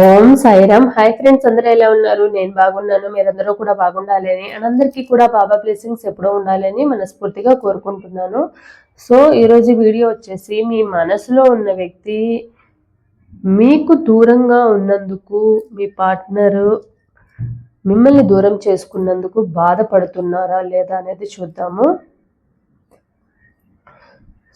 ఓం Sairam. Hi friends అందరూ ఎలా ఉన్నారు? నేను బాగున్నాను. మీరందరూ కూడా బాగుండాలని అండ్ అందరికీ కూడా బాబా బ్లెస్సింగ్స్ ఎప్పుడూ ఉండాలని మనస్ఫూర్తిగా కోరుకుంటున్నాను. సో ఈరోజు వీడియో వచ్చేసి మీ మనసులో ఉన్న వ్యక్తి మీకు దూరంగా ఉన్నందుకు మీ పార్ట్నరు మిమ్మల్ని దూరం చేసుకున్నందుకు బాధపడుతున్నారా లేదా అనేది చూద్దాము.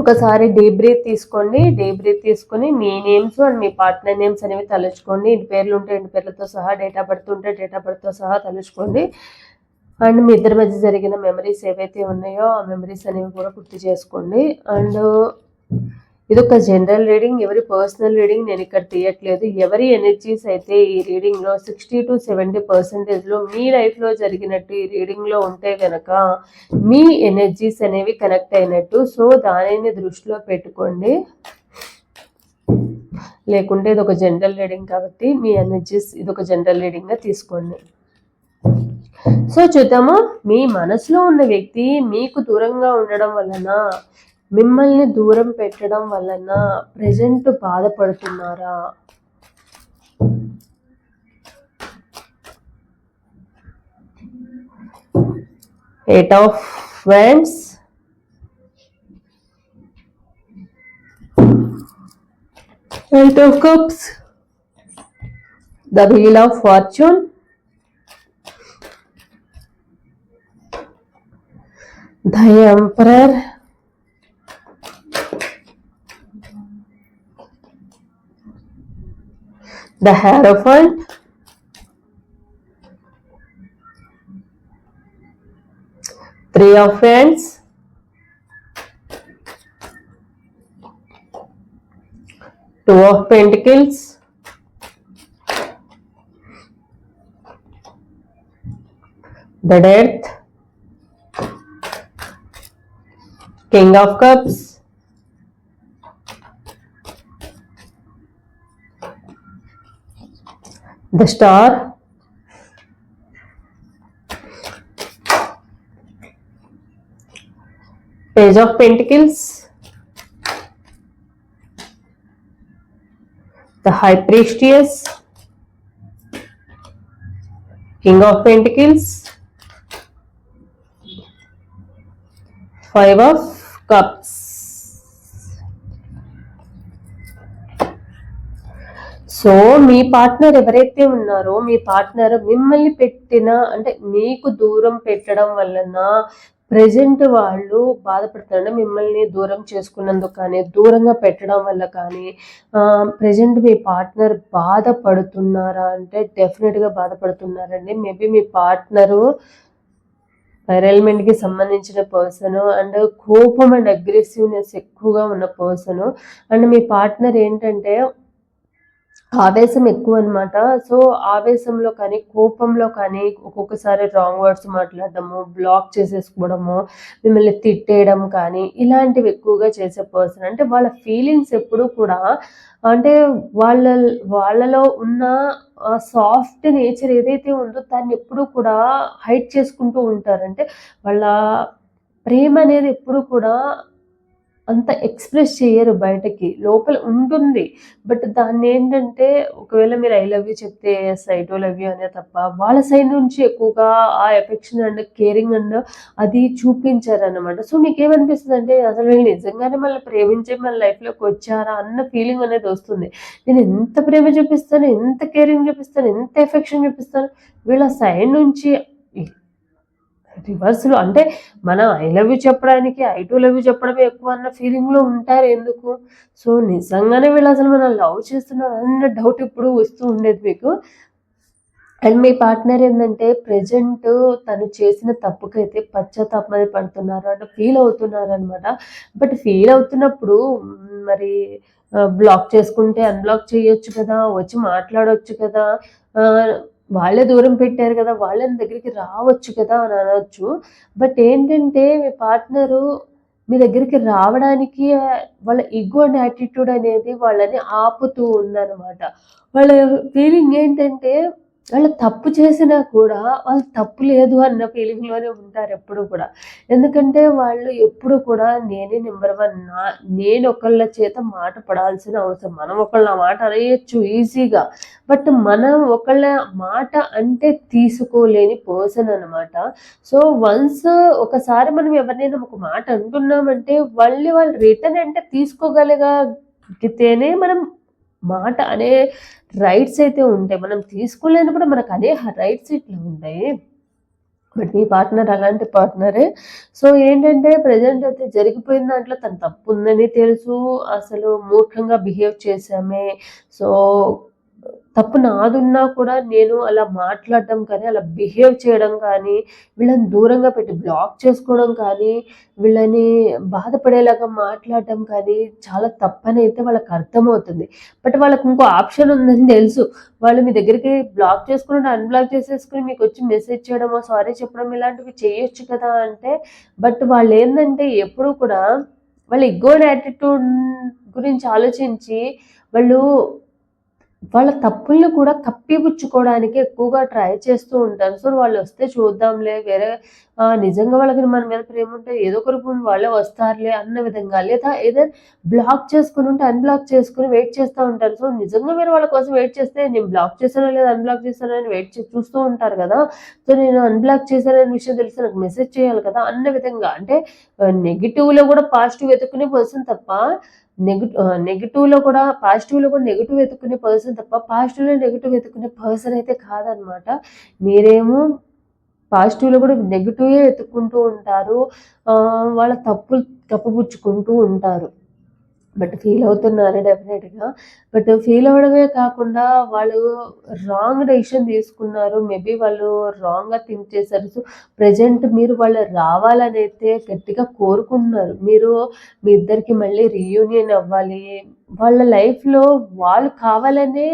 ఒకసారి డీప్ బ్రీత్ తీసుకోండి. డీప్ బ్రీత్ తీసుకొని మీ నేమ్స్ అండ్ మీ పార్ట్నర్ నేమ్స్ అనేవి తలుచుకోండి. ఇంటి పేర్లు ఉంటే ఇంటి పేర్లతో సహా డేట్ ఆఫ్ బర్త్ ఉంటే డేట్ ఆఫ్ బర్త్తో సహా తలుచుకోండి. అండ్ మీ ఇద్దరి మధ్య జరిగిన మెమరీస్ ఏవైతే ఉన్నాయో ఆ మెమరీస్ అనేవి కూడా గుర్తు చేసుకోండి. అండ్ ఇది ఒక జనరల్ రీడింగ్. ఎవరి పర్సనల్ రీడింగ్ నేను ఇక్కడ తీయట్లేదు. ఎవరి ఎనర్జీస్ అయితే ఈ రీడింగ్లో సిక్స్టీ టు సెవెంటీ పర్సెంటేజ్లో మీ లైఫ్లో జరిగినట్టు ఈ రీడింగ్లో ఉంటే కనుక మీ ఎనర్జీస్ అనేవి కనెక్ట్ అయినట్టు. సో దానిని దృష్టిలో పెట్టుకోండి. లేకుంటే ఇది ఒక జనరల్ రీడింగ్ కాబట్టి మీ ఎనర్జీస్ ఇది ఒక జనరల్ రీడింగ్గా తీసుకోండి. సో చూద్దాము? మీ మనసులో ఉన్న వ్యక్తి మీకు దూరంగా ఉండడం వలన మిమ్మల్ని దూరం పెట్టడం వలన ప్రజెంట్ బాధపడుతున్నారా? Eight of friends eight of cups the wheel of fortune the emperor the Hierophant, Three of Wands, Two of Pentacles, the Death, King of Cups, the star. Page of pentacles. The high priestess. King of pentacles. Five of cups so me partner ఎవరైతే ఉన్నారో మీ partner మిమ్మల్ని పెట్టిన అంటే మీకు దూరం పెట్టడం వలన present వాళ్ళు బాధపడుతున్నారు మిమ్మల్ని దూరం చేసుకున్నందుకు కానీ దూరంగా పెట్టడం వల్ల కానీ ప్రజెంట్ మీ పార్ట్నర్ బాధపడుతున్నారా అంటే డెఫినెట్గా బాధపడుతున్నారండి. మేబీ మీ పార్ట్నరు కి సంబంధించిన పర్సన్ అండ్ కోపం అండ్ అగ్రెసివ్నెస్ ఎక్కువగా ఉన్న పర్సన్ అండ్ మీ పార్ట్నర్ ఏంటంటే ఆవేశం ఎక్కువ అనమాట సో ఆవేశంలో కానీ కోపంలో కానీ ఒక్కొక్కసారి రాంగ్ వర్డ్స్ మాట్లాడడము బ్లాక్ చేసేసుకోవడము మిమ్మల్ని తిట్టేయడం కానీ ఇలాంటివి ఎక్కువగా చేసే పర్సన్ అంటే వాళ్ళ ఫీలింగ్స్ ఎప్పుడు కూడా అంటే వాళ్ళ వాళ్ళలో ఉన్న సాఫ్ట్ నేచర్ ఏదైతే ఉందో దాన్ని ఎప్పుడు కూడా హైట్ చేసుకుంటూ ఉంటారంటే వాళ్ళ ప్రేమ అనేది ఎప్పుడు కూడా అంత ఎక్స్ప్రెస్ చేయరు బయటకి. లోపల ఉంటుంది. బట్ దాన్ని ఏంటంటే ఒకవేళ మీరు ఐ లవ్ యూ చెప్తే yes I do love you అనే తప్ప వాళ్ళ సైడ్ నుంచి ఎక్కువగా ఆ ఎఫెక్షన్ అండ్ కేరింగ్ అండ్ అది చూపించారనమాట సో మీకు ఏమనిపిస్తుంది అంటే అసలు వీళ్ళు నిజంగానే మళ్ళీ ప్రేమించే మన లైఫ్లోకి వచ్చారా అన్న ఫీలింగ్ అనేది వస్తుంది. నేను ఎంత ప్రేమ చూపిస్తాను ఎంత కేరింగ్ చూపిస్తాను ఎంత ఎఫెక్షన్ చూపిస్తాను వీళ్ళ సైడ్ నుంచి రివర్స్లో అంటే మనం ఐ లవ్ యూ చెప్పడానికి ఐ టు లవ్ యూ చెప్పడమే ఎక్కువ అన్న ఫీలింగ్లో ఉంటారు ఎందుకు? సో నిజంగానే వీళ్ళు అసలు మనం లవ్ చేస్తున్నారు అన్న డౌట్ ఇప్పుడు వస్తూ ఉండేది మీకు. అండ్ మీ పార్ట్నర్ ఏంటంటే ప్రజెంట్ తను చేసిన తప్పుకైతే పశ్చాత్తాపమని పడుతున్నారు అంటే ఫీల్ అవుతున్నారు అనమాట బట్ ఫీల్ అవుతున్నప్పుడు మరి బ్లాక్ చేసుకుంటే అన్బ్లాక్ చేయొచ్చు కదా వచ్చి మాట్లాడవచ్చు కదా వాళ్ళే దూరం పెట్టారు కదా వాళ్ళని దగ్గరికి రావచ్చు కదా అని అనొచ్చు. బట్ ఏంటంటే మీ పార్ట్నరు మీ దగ్గరికి రావడానికి వాళ్ళ ఈగో అండ్ యాటిట్యూడ్ అనేది వాళ్ళని ఆపుతూ ఉందన్నమాట. వాళ్ళ ఫీలింగ్ ఏంటంటే వాళ్ళు తప్పు చేసినా కూడా వాళ్ళు తప్పు లేదు అన్న ఫీలింగ్లోనే ఉంటారు ఎప్పుడు కూడా. ఎందుకంటే వాళ్ళు ఎప్పుడు కూడా నేనే నెంబర్ వన్ నా నేను ఒకళ్ళ చేత మాట పడాల్సిన అవసరం. మనం ఒకళ్ళ మాట అనేయచ్చు ఈజీగా. బట్ మనం ఒకళ్ళ మాట అంటే తీసుకోలేని పర్సన్ అనమాట సో వన్స్ ఒకసారి మనం ఎవరినైనా ఒక మాట అంటున్నామంటే వాళ్ళు వాళ్ళు రిటర్న్ అంటే తీసుకోగలిగితేనే మనం మాట అనే రైట్స్ అయితే ఉంటాయి. మనం తీసుకోలేనప్పుడు మనకు అనే రైట్స్ ఇట్లా ఉంటాయి. బట్ మీ పార్ట్నర్ అలాంటి పార్ట్నరే సో ఏంటంటే ప్రజెంట్ అయితే జరిగిపోయిన దాంట్లో తను తప్పు ఉందని తెలుసు. అసలు మూర్ఖంగా బిహేవ్ చేసామే సో తప్పు నాదున్నా కూడా నేను అలా మాట్లాడడం కానీ అలా బిహేవ్ చేయడం కానీ వీళ్ళని దూరంగా పెట్టి బ్లాక్ చేసుకోవడం కానీ వీళ్ళని బాధపడేలాగా మాట్లాడడం కానీ చాలా తప్పని అయితే వాళ్ళకి అర్థమవుతుంది. బట్ వాళ్ళకి ఇంకో ఆప్షన్ ఉందని తెలుసు. వాళ్ళు మీ దగ్గరికి బ్లాక్ చేసుకుని అన్బ్లాక్ చేసేసుకుని మీకు వచ్చి మెసేజ్ చేయడమో సారీ చెప్పడం ఇలాంటివి చేయొచ్చు కదా అంటే బట్ వాళ్ళు ఏంటంటే ఎప్పుడు కూడా వాళ్ళ ఇగ్గోడ్ యాటిట్యూడ్ గురించి ఆలోచించి వాళ్ళు వాళ్ళ తప్పుల్ని కూడా కప్పిపుచ్చుకోవడానికి ఎక్కువగా ట్రై చేస్తూ ఉంటారు. సో వాళ్ళు వస్తే చూద్దాంలే వేరే నిజంగా వాళ్ళకి మన మీద ప్రేమ ఉంటే ఏదో ఒక రూపం వాళ్ళే వస్తారులే అన్న విధంగా లేదా ఏదైనా బ్లాక్ చేసుకుని ఉంటే అన్బ్లాక్ చేసుకుని వెయిట్ చేస్తూ ఉంటారు. సో నిజంగా మీరు వాళ్ళ కోసం వెయిట్ చేస్తే నేను బ్లాక్ చేశానో లేదా అన్బ్లాక్ చేశానో అని వెయిట్ చేసి చూస్తూ ఉంటారు కదా. సో నేను అన్బ్లాక్ చేశాననే విషయం తెలిసి నాకు మెసేజ్ చేయాలి కదా అన్న విధంగా. అంటే నెగిటివ్లో కూడా పాజిటివ్ వెతుక్కునే పర్సన్ తప్ప నెగిటివ్ నెగిటివ్లో కూడా పాజిటివ్లో కూడా నెగిటివ్ వెతుక్కునే పర్సన్ తప్ప పాజిటివ్లో నెగిటివ్ వెతుక్కునే పర్సన్ అయితే కాదనమాట. మీరేమో పాజిటివ్లో కూడా నెగిటివే వెతుక్కుంటూ ఉంటారు. వాళ్ళ తప్పులు కప్పుపుచ్చుకుంటూ ఉంటారు. బట్ ఫీల్ అవుతున్నారు డెఫినెట్గా బట్ ఫీల్ అవ్వడమే కాకుండా వాళ్ళు రాంగ్ డెసిషన్ తీసుకున్నారు. మేబీ వాళ్ళు రాంగ్గా థింక్ చేశారు. సో ప్రజెంట్ మీరు వాళ్ళు రావాలని అయితే గట్టిగా కోరుకుంటున్నారు. మీరు మీ ఇద్దరికి మళ్ళీ రీయూనియన్ అవ్వాలి. వాళ్ళ లైఫ్లో వాళ్ళు కావాలనే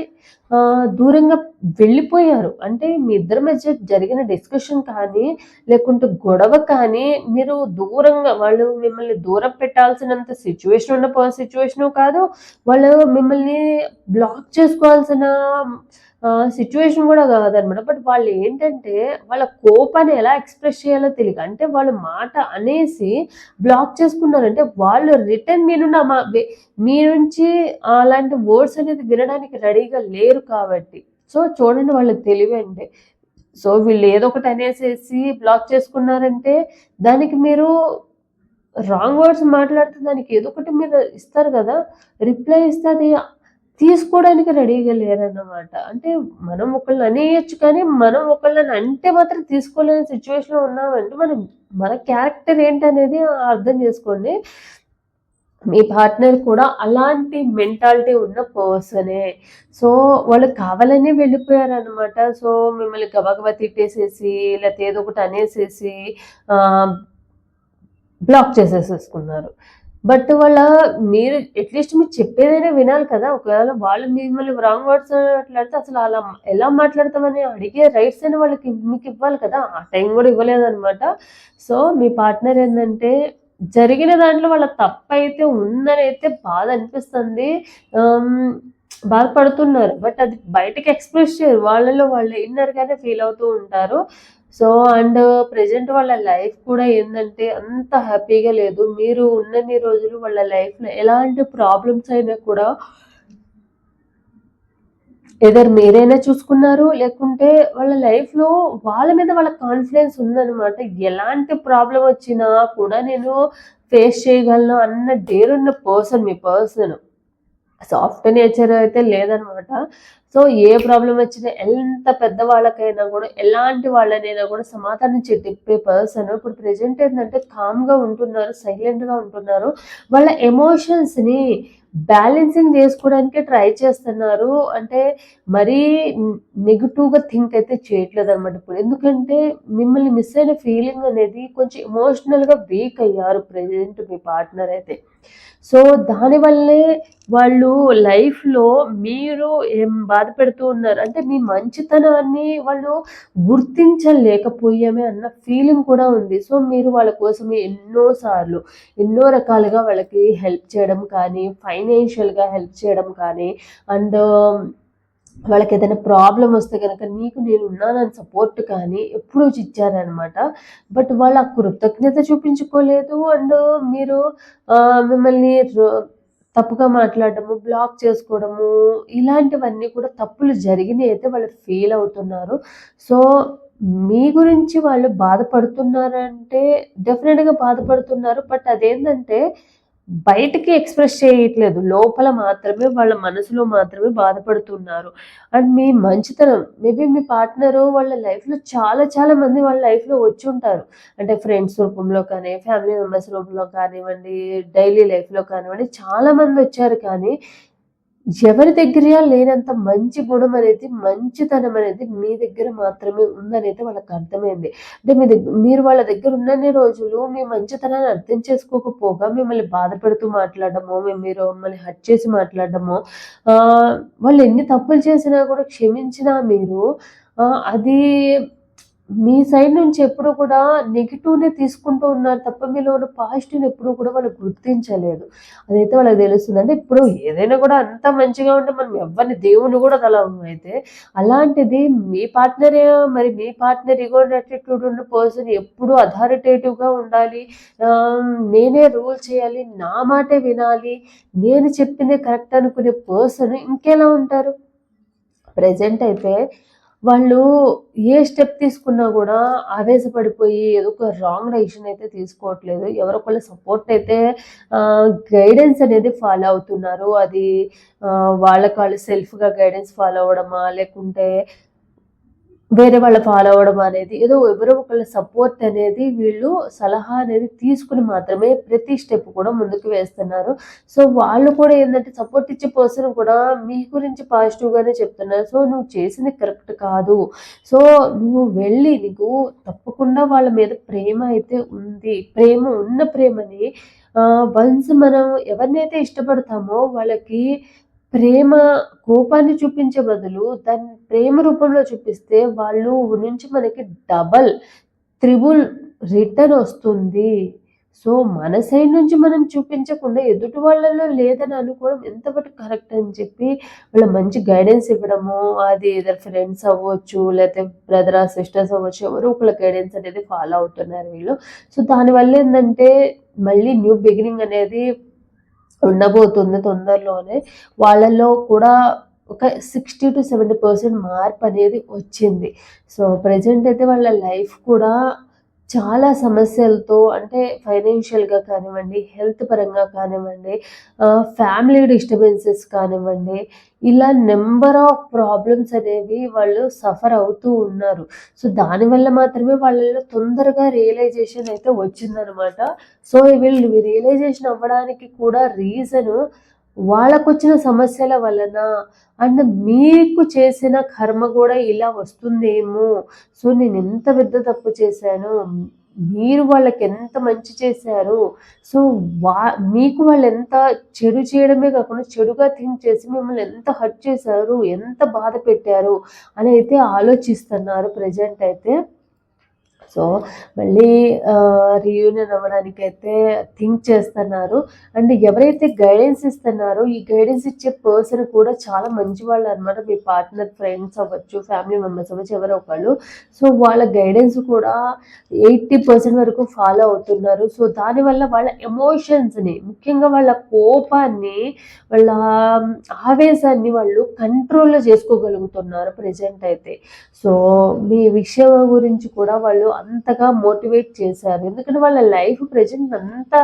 దూరంగా వెళ్ళిపోయారు. అంటే మీ ఇద్దరి మధ్య జరిగిన డిస్కషన్ కానీ లేకుంటే గొడవ కానీ మీరు దూరంగా వాళ్ళు మిమ్మల్ని దూరం పెట్టాల్సినంత సిచ్యువేషన్ ఉన్న సిచ్యువేషను కాదు. వాళ్ళు మిమ్మల్ని బ్లాక్ చేసుకోవాల్సిన సిచ్యువేషన్ కూడా కాదనమాట. బట్ వాళ్ళు ఏంటంటే వాళ్ళ కోపాన్ని ఎలా ఎక్స్ప్రెస్ చేయాలో తెలియదు అంటే వాళ్ళు మాట అనేసి బ్లాక్ చేసుకున్నారంటే వాళ్ళు రిటర్న్ మీరు మీ నుంచి అలాంటి వర్డ్స్ అనేది వినడానికి రెడీగా లేరు కాబట్టి. సో చూడండి వాళ్ళ తెలివి అంటే. సో వీళ్ళు ఏదో ఒకటి అనేసేసి బ్లాక్ చేసుకున్నారంటే దానికి మీరు రాంగ్ వర్డ్స్ మాట్లాడితే దానికి ఏదో ఒకటి మీరు ఇస్తారు కదా. రిప్లై ఇస్తే అది తీసుకోవడానికి రెడీగా లేరన్నమాట. అంటే మనం ఒకళ్ళని అనేయచ్చు కానీ మనం ఒకళ్ళని అంటే మాత్రం తీసుకోలేని సిచ్యువేషన్లో ఉన్నామంటే మనం మన క్యారెక్టర్ ఏంటనేది అర్థం చేసుకోండి. మీ పార్ట్నర్ కూడా అలాంటి మెంటాలిటీ ఉన్న పర్సనే సో వాళ్ళు కావాలనే వెళ్ళిపోయారు అనమాట సో మిమ్మల్ని గబగబా తిట్టేసేసి లేకపోతే ఏదో ఒకటి అనేసేసి బ్లాక్ చేసేసేసుకున్నారు. బట్ వాళ్ళ మీరు అట్లీస్ట్ మీరు చెప్పేదైనా వినాలి కదా. ఒకవేళ వాళ్ళు మిమ్మల్ని రాంగ్ వర్డ్స్ మాట్లాడితే అసలు అలా ఎలా మాట్లాడతామని అడిగే రైట్స్ అయినా వాళ్ళకి మీకు ఇవ్వాలి కదా. ఆ టైం కూడా ఇవ్వలేదన్నమాట. సో మీ పార్ట్నర్ ఏంటంటే జరిగిన దాంట్లో వాళ్ళ తప్పు అయితే ఉందని అయితే బాధ అనిపిస్తుంది. బాధపడుతున్నారు. బట్ అది బయటకి ఎక్స్ప్రెస్ చేయరు. వాళ్ళలో వాళ్ళు ఇన్నర్గానే ఫీల్ అవుతూ ఉంటారు. సో అండ్ ప్రజెంట్ వాళ్ళ లైఫ్ కూడా ఏంటంటే అంత హ్యాపీగా లేదు. మీరు ఉన్నన్ని రోజులు వాళ్ళ లైఫ్లో ఎలాంటి ప్రాబ్లమ్స్ అయినా కూడా ఎదర్ మీరైనా చూసుకున్నారు లేకుంటే వాళ్ళ లైఫ్లో వాళ్ళ మీద వాళ్ళ కాన్ఫిడెన్స్ ఉందనమాట ఎలాంటి ప్రాబ్లం వచ్చినా కూడా నేను ఫేస్ చేయగలను అన్న డేరున్న పర్సన్ మీ పర్సన్ సాఫ్ట్ నేచర్ అయితే లేదనమాట. సో ఏ ప్రాబ్లం వచ్చినా ఎంత పెద్ద వాళ్ళకైనా కూడా ఎలాంటి వాళ్ళనైనా కూడా సమాధానం చెప్పే పర్సన్ ఇప్పుడు ప్రజెంట్ ఏంటంటే కామ్గా ఉంటున్నారు సైలెంట్గా ఉంటున్నారు. వాళ్ళ ఎమోషన్స్ని బ్యాలెన్సింగ్ చేసుకోవడానికి ట్రై చేస్తున్నారు. అంటే మరీ నెగిటివ్గా థింక్ అయితే చేయట్లేదు అనమాట ఇప్పుడు. ఎందుకంటే మిమ్మల్ని మిస్ అయిన ఫీలింగ్ అనేది కొంచెం ఎమోషనల్గా వీక్ అయ్యారు ప్రజెంట్ మీ పార్ట్నర్ అయితే. సో దానివల్లే వాళ్ళు లైఫ్లో మీరు ఏం బాధ పెడుతూ ఉన్నారు. అంటే మీ మంచితనాన్ని వాళ్ళు గుర్తించలేకపోయామే అన్న ఫీలింగ్ కూడా ఉంది. సో మీరు వాళ్ళ కోసం ఎన్నో సార్లు ఎన్నో రకాలుగా వాళ్ళకి హెల్ప్ చేయడం కానీ ఫైనాన్షియల్గా హెల్ప్ చేయడం కానీ అండ్ um, వాళ్ళకి ఏదైనా ప్రాబ్లం వస్తే కనుక నీకు నేను ఉన్నానని సపోర్ట్ కానీ ఎప్పుడూ ఇచ్చారనమాట బట్ వాళ్ళు ఆ కృతజ్ఞత చూపించుకోలేదు. అండ్ మీరు మిమ్మల్ని తప్పుగా మాట్లాడటము బ్లాక్ చేసుకోవడము ఇలాంటివన్నీ కూడా తప్పులు జరిగినాయి అయితే వాళ్ళు ఫీల్ అవుతున్నారు. సో మీ గురించి వాళ్ళు బాధపడుతున్నారంటే డెఫినెట్గా బాధపడుతున్నారు. బట్ అదేంటంటే బయటికి ఎక్స్ప్రెస్ చేయట్లేదు. లోపల మాత్రమే వాళ్ళ మనసులో మాత్రమే బాధపడుతున్నారు. అండ్ మీ మంచితనం మేబీ మీ పార్ట్నర్ వాళ్ళ లైఫ్లో చాలా చాలా మంది వాళ్ళ లైఫ్లో వచ్చి ఉంటారు. అంటే ఫ్రెండ్స్ రూపంలో కానీ ఫ్యామిలీ మెంబర్స్ రూపంలో కానివ్వండి డైలీ లైఫ్లో కానివ్వండి చాలా మంది వచ్చారు కానీ ఎవరి దగ్గర లేనంత మంచి గుణం అనేది మంచితనం అనేది మీ దగ్గర మాత్రమే ఉందనైతే వాళ్ళకి అర్థమైంది. అంటే మీ దగ్గర మీరు వాళ్ళ దగ్గర ఉన్నన్ని రోజులు మీ మంచితనాన్ని అర్థం చేసుకోకపోగా మిమ్మల్ని బాధపడుతూ మాట్లాడడమో మీరు మిమ్మల్ని హట్ చేసి మాట్లాడడమో వాళ్ళు ఎన్ని తప్పులు చేసినా కూడా క్షమించినా మీరు అది మీ సైడ్ నుంచి ఎప్పుడు కూడా నెగిటివ్నే తీసుకుంటూ ఉన్నారు తప్ప మీలో ఉన్న పాజిటివ్ని ఎప్పుడు కూడా వాళ్ళు గుర్తించలేదు. అదైతే వాళ్ళకి తెలుస్తుంది. అంటే ఇప్పుడు ఏదైనా కూడా అంత మంచిగా ఉంటే మనం ఎవరిని దేవుని కూడా తలం అయితే అలాంటిది మీ పార్ట్నర్ మరి మీ పార్ట్నర్ ఇగో యాటిట్యూడ్ ఉన్న పర్సన్ ఎప్పుడు అథారిటేటివ్గా ఉండాలి. నేనే రూల్ చేయాలి నా మాటే వినాలి నేను చెప్పిందే కరెక్ట్ అనుకునే పర్సన్ ఇంకెలా ఉంటారు? ప్రజెంట్ అయితే వాళ్ళు ఏ స్టెప్ తీసుకున్నా కూడా ఆవేశపడిపోయి ఏదో ఒక రాంగ్ డెసిషన్ అయితే తీసుకోవట్లేదు. ఎవరొకళ్ళ సపోర్ట్ అయితే గైడెన్స్ అనేది ఫాలో అవుతున్నారు. అది వాళ్ళకి వాళ్ళు సెల్ఫ్గా గైడెన్స్ ఫాలో అవ్వడమా? లేకుంటే వేరే వాళ్ళ ఫాలో అవ్వడం అనేది ఏదో ఎవరో ఒకళ్ళ సపోర్ట్ అనేది వీళ్ళు సలహా అనేది తీసుకుని మాత్రమే ప్రతి స్టెప్ కూడా ముందుకు వేస్తున్నారు. సో వాళ్ళు కూడా ఏంటంటే సపోర్ట్ ఇచ్చే పర్సన్ కూడా మీ గురించి పాజిటివ్గానే చెప్తున్నారు. సో నువ్వు చేసింది కరెక్ట్ కాదు. సో నువ్వు వెళ్ళి నీకు తప్పకుండా వాళ్ళ మీద ప్రేమ అయితే ఉంది. ప్రేమ ఉన్న ప్రేమని వన్స్ మనం ఎవరినైతే ఇష్టపడతామో వాళ్ళకి ప్రేమ కోపాన్ని చూపించే బదులు దాన్ని ప్రేమ రూపంలో చూపిస్తే వాళ్ళు నుంచి మనకి డబల్ త్రిబుల్ రిటర్న్ వస్తుంది. సో మన సైడ్ నుంచి మనం చూపించకుండా ఎదుటి వాళ్ళలో లేదని అనుకోవడం ఎంతవరకు కరెక్ట్ అని చెప్పి వాళ్ళ మంచి గైడెన్స్ ఇవ్వడము అది ఏదో ఫ్రెండ్స్ అవ్వచ్చు లేకపోతే బ్రదర్ సిస్టర్స్ అవ్వచ్చు ఎవరు ఒకళ్ళ గైడెన్స్ అనేది ఫాలో అవుతున్నారు వీళ్ళు. సో దానివల్ల ఏంటంటే మళ్ళీ న్యూ బిగినింగ్ అనేది ఉండబోతుంది తొందరలోనే. వాళ్ళల్లో కూడా ఒక సిక్స్టీ టు సెవెంటీ పర్సెంట్ మార్పు అనేది వచ్చింది. సో ప్రజెంట్ అయితే వాళ్ళ లైఫ్ కూడా చాలా సమస్యలతో అంటే ఫైనాన్షియల్గా కానివ్వండి హెల్త్ పరంగా కానివ్వండి ఫ్యామిలీ డిస్టర్బెన్సెస్ కానివ్వండి ఇలా నెంబర్ ఆఫ్ ప్రాబ్లమ్స్ అనేవి వాళ్ళు సఫర్ అవుతూ ఉన్నారు. సో దానివల్ల మాత్రమే వాళ్ళలో తొందరగా రియలైజేషన్ అయితే వచ్చిందనమాట. సో వీళ్ళు రియలైజేషన్ అవ్వడానికి కూడా రీజను వాళ్ళకు వచ్చిన సమస్యల వలన అండ్ మీకు చేసిన కర్మ కూడా ఇలా వస్తుందేమో. సో నేను ఎంత పెద్ద తప్పు చేశాను మీరు వాళ్ళకి ఎంత మంచి చేశారు సో వా మీకు వాళ్ళు ఎంత చెడు చేయడమే కాకుండా చెడుగా థింక్ చేసి మిమ్మల్ని ఎంత హర్ట్ చేశారు ఎంత బాధ పెట్టారు అని అయితే ఆలోచిస్తున్నారు ప్రజెంట్ అయితే. సో మళ్ళీ రీయూనియన్ అవ్వడానికి అయితే థింక్ చేస్తున్నారు. అండ్ ఎవరైతే గైడెన్స్ ఇస్తున్నారో ఈ గైడెన్స్ ఇచ్చే పర్సన్ కూడా చాలా మంచి వాళ్ళు అనమాట మీ పార్ట్నర్ ఫ్రెండ్స్ అవ్వచ్చు ఫ్యామిలీ మెంబర్స్ అవ్వచ్చు ఎవరో ఒకళ్ళు. సో వాళ్ళ గైడెన్స్ కూడా ఎయిటీ పర్సెంట్ వరకు ఫాలో అవుతున్నారు. సో దానివల్ల వాళ్ళ ఎమోషన్స్ని ముఖ్యంగా వాళ్ళ కోపాన్ని వాళ్ళ ఆవేశాన్ని వాళ్ళు కంట్రోల్లో చేసుకోగలుగుతున్నారు ప్రజెంట్ అయితే. సో మీ విషయం గురించి కూడా వాళ్ళు అంతగా మోటివేట్ చేశారు. ఎందుకంటే వాళ్ళ లైఫ్ ప్రజెంట్ అంతా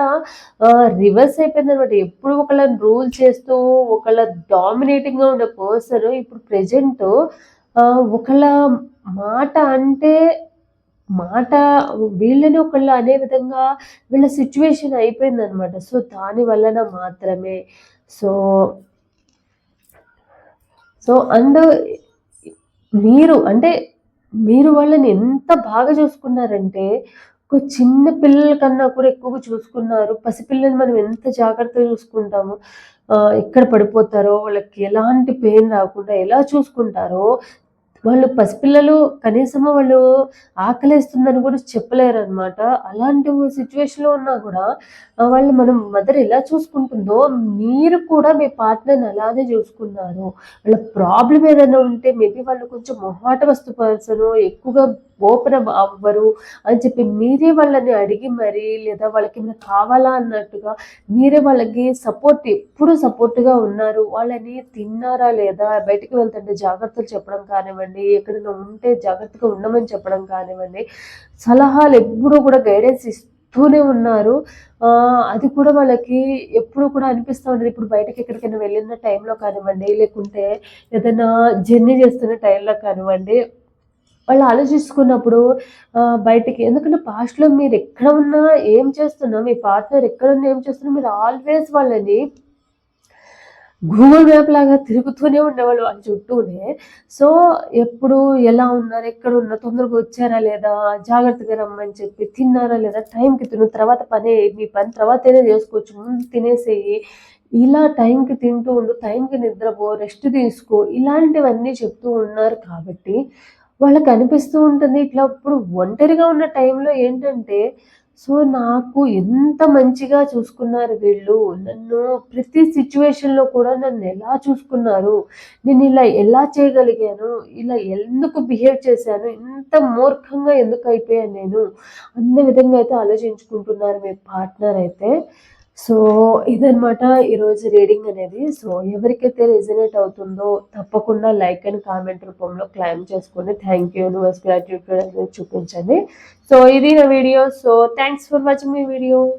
రివర్స్ అయిపోయింది అనమాట ఎప్పుడు ఒకళ్ళని రూల్ చేస్తూ ఒకళ్ళ డామినేటింగ్గా ఉండే పర్సన్ ఇప్పుడు ప్రజెంట్ ఒకళ్ళ మాట అంటే మాట వీళ్ళని ఒకళ్ళు అనే విధంగా వీళ్ళ సిచ్యువేషన్ అయిపోయింది అనమాట సో దాని వలన మాత్రమే. సో సో అండ్ మీరు అంటే మీరు వాళ్ళని ఎంత బాగా చూసుకున్నారంటే ఒక చిన్న పిల్లల కన్నా కూడా ఎక్కువగా చూసుకున్నారు. పసిపిల్లని మనం ఎంత జాగ్రత్తగా చూసుకుంటాము ఎక్కడ పడిపోతారో, వాళ్ళకి ఎలాంటి పెయిన్ రాకుండా ఎలా చూసుకుంటారో, వాళ్ళు పసిపిల్లలు కనీసము వాళ్ళు ఆకలిస్తుందని కూడా చెప్పలేరు అనమాట అలాంటి సిచ్యువేషన్లో ఉన్నా కూడా వాళ్ళు మనం మదర్ ఎలా చూసుకుంటుందో, మీరు కూడా మీ పార్ట్నర్‌ని అలానే చూసుకున్నారు. వాళ్ళ ప్రాబ్లం ఏదైనా ఉంటే మేబీ వాళ్ళు కొంచెం మొహాట వస్తు పర్సన్ ఎక్కువగా ఓపెన్ అవ్వరు అని చెప్పి మీరే వాళ్ళని అడిగి మరి లేదా వాళ్ళకి ఏమైనా కావాలా అన్నట్టుగా మీరే వాళ్ళకి సపోర్ట్ ఎప్పుడు సపోర్ట్‌గా ఉన్నారు. వాళ్ళని తిన్నారా లేదా, బయటకు వెళ్తుంటే జాగ్రత్తలు చెప్పడం కానివ్వండి, ఎక్కడైనా ఉంటే జాగ్రత్తగా ఉండమని చెప్పడం కానివ్వండి, సలహాలు ఎప్పుడూ కూడా గైడెన్స్ ఇస్తూనే ఉన్నారు. అది కూడా వాళ్ళకి ఎప్పుడు కూడా అనిపిస్తూ ఉండదు ఇప్పుడు బయటకి ఎక్కడికైనా వెళ్ళిన టైంలో కానివ్వండి, లేకుంటే ఏదైనా జర్నీ చేస్తున్న టైంలో కానివ్వండి, వాళ్ళు ఆలోచించుకున్నప్పుడు బయటికి ఎందుకంటే పాస్ట్‌లో మీరు ఎక్కడ ఉన్నా, ఏం చేస్తున్నా, మీ పార్ట్నర్ ఎక్కడ ఉన్నా ఏం చేస్తున్నా మీరు ఆల్వేస్ వాళ్ళని గూగుల్ మ్యాప్ లాగా తిరుగుతూనే ఉండేవాళ్ళు వాళ్ళ చుట్టూనే. సో, ఎప్పుడు ఎలా ఉన్నారు, ఎక్కడున్నారు, తొందరగా వచ్చారా లేదా, జాగ్రత్తగా రమ్మని చెప్పి, తిన్నారా లేదా, టైంకి తిను, తర్వాత పని మీ పని తర్వాతనే చేసుకోవచ్చు, ముందు తినేసేయి. ఇలా టైంకి తింటూ ఉండు, టైంకి నిద్రపో, రెస్ట్ తీసుకో, ఇలాంటివన్నీ చెప్తూ ఉన్నారు కాబట్టి, వాళ్ళకి అనిపిస్తూ ఉంటుంది. ఇట్లా ఇప్పుడు ఒంటరిగా ఉన్న టైంలో ఏంటంటే, సో, నాకు ఎంత మంచిగా చూసుకున్నారు వీళ్ళు. నన్ను ప్రతి సిచ్యువేషన్లో కూడా నన్ను ఎలా చూసుకున్నారు. నేను ఇలా ఎలా చేయగలిగాను, ఇలా ఎందుకు బిహేవ్ చేశాను, ఇంత మూర్ఖంగా ఎందుకు అయిపోయాను నేను, అన్న విధంగా అయితే ఆలోచించుకుంటున్నారు మీ పార్ట్నర్ అయితే. సో, ఇదనమాట ఈరోజు రీడింగ్ అనేది. సో, ఎవరికైతే రెజినేట్ అవుతుందో తప్పకుండా లైక్ అండ్ కామెంట్ రూపంలో క్లెయిమ్ చేసుకుని థ్యాంక్ యూ యూనివర్స్ గ్రాటిట్యూడ్ అనేది చూపించండి. సో, ఇది నా video. So, thanks for watching my video.